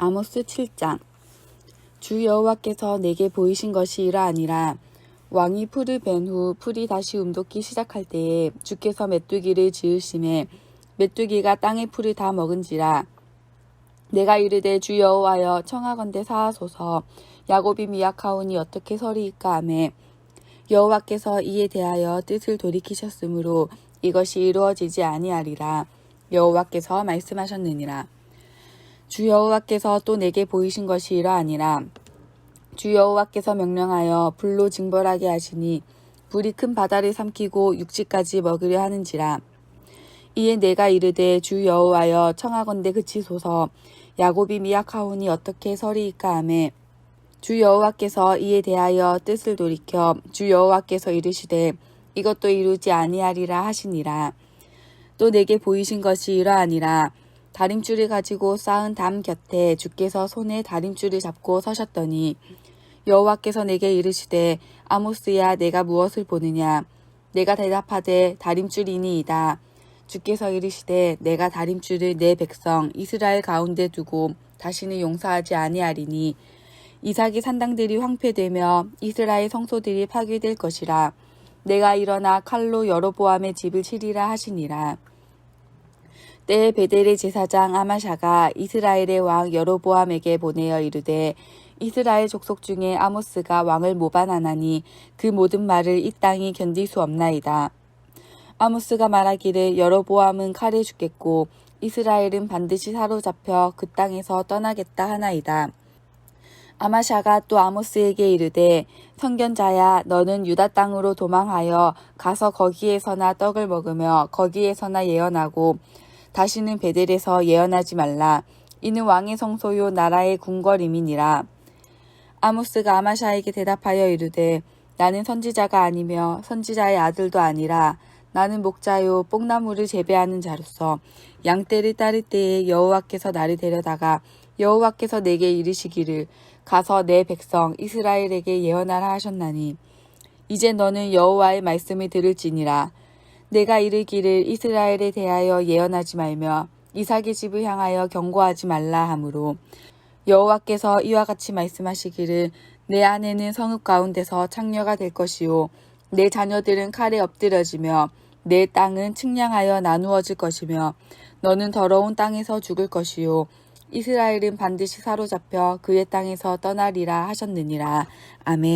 아모스 7장. 주 여호와께서 내게 보이신 것이 이러하니라 왕이 풀을 벤 후 풀이 다시 움돋기 시작할 때에 주께서 메뚜기를 지으심에 메뚜기가 땅의 풀을 다 먹은지라. 내가 이르되 주 여호와여 청하건대 사하소서. 야곱이 미약하오니 어떻게 서리이까 하매 여호와께서 이에 대하여 뜻을 돌이키셨으므로 이것이 이루어지지 아니하리라. 여호와께서 말씀하셨느니라 주 여호와께서 또 내게 보이신 것이 이러하니라 주 여호와께서 명령하여 불로 징벌하게 하시니 불이 큰 바다를 삼키고 육지까지 먹으려 하는지라. 이에 내가 이르되 주 여호와여 청하건대 그치소서. 야곱이 미약하오니 어떻게 서리이까 하매 주 여호와께서 이에 대하여 뜻을 돌이켜 주 여호와께서 이르시되 이것도 이루지 아니하리라 하시니라. 또 내게 보이신 것이 이러하니라 다림줄을 가지고 쌓은 담 곁에 주께서 손에 다림줄을 잡고 서셨더니 여호와께서 내게 이르시되 아모스야 내가 무엇을 보느냐? 내가 대답하되 다림줄이니이다. 주께서 이르시되 내가 다림줄을 내 백성 이스라엘 가운데 두고 다시는 용서하지 아니하리니 이삭의 산당들이 황폐되며 이스라엘 성소들이 파괴될 것이라. 내가 일어나 칼로 여로보암의 집을 치리라 하시니라 때에 베델의 제사장 아마샤가 이스라엘의 왕 여로보암에게 보내어 이르되 이스라엘 족속 중에 아모스가 왕을 모반하나니 그 모든 말을 이 땅이 견딜 수 없나이다. 아모스가 말하기를 여로보암은 칼에 죽겠고 이스라엘은 반드시 사로잡혀 그 땅에서 떠나겠다 하나이다. 아마샤가 또 아모스에게 이르되 선견자야 너는 유다 땅으로 도망하여 가서 거기에서나 떡을 먹으며 거기에서나 예언하고 다시는 베델에서 예언하지 말라. 이는 왕의 성소요 나라의 궁궐임이니라. 아모스가 아마샤에게 대답하여 이르되 나는 선지자가 아니며 선지자의 아들도 아니라 나는 목자요 뽕나무를 재배하는 자로서 양떼를 따를 때에 여호와께서 나를 데려다가 여호와께서 내게 이르시기를 가서 내 백성 이스라엘에게 예언하라 하셨나니 이제 너는 여호와의 말씀을 들을지니라 내가 이르기를 이스라엘에 대하여 예언하지 말며 이삭의 집을 향하여 경고하지 말라 하므로 여호와께서 이와 같이 말씀하시기를 내 아내는 성읍 가운데서 창녀가 될 것이요 내 자녀들은 칼에 엎드려지며 내 땅은 측량하여 나누어질 것이며 너는 더러운 땅에서 죽을 것이요 이스라엘은 반드시 사로잡혀 그의 땅에서 떠나리라 하셨느니라 아멘.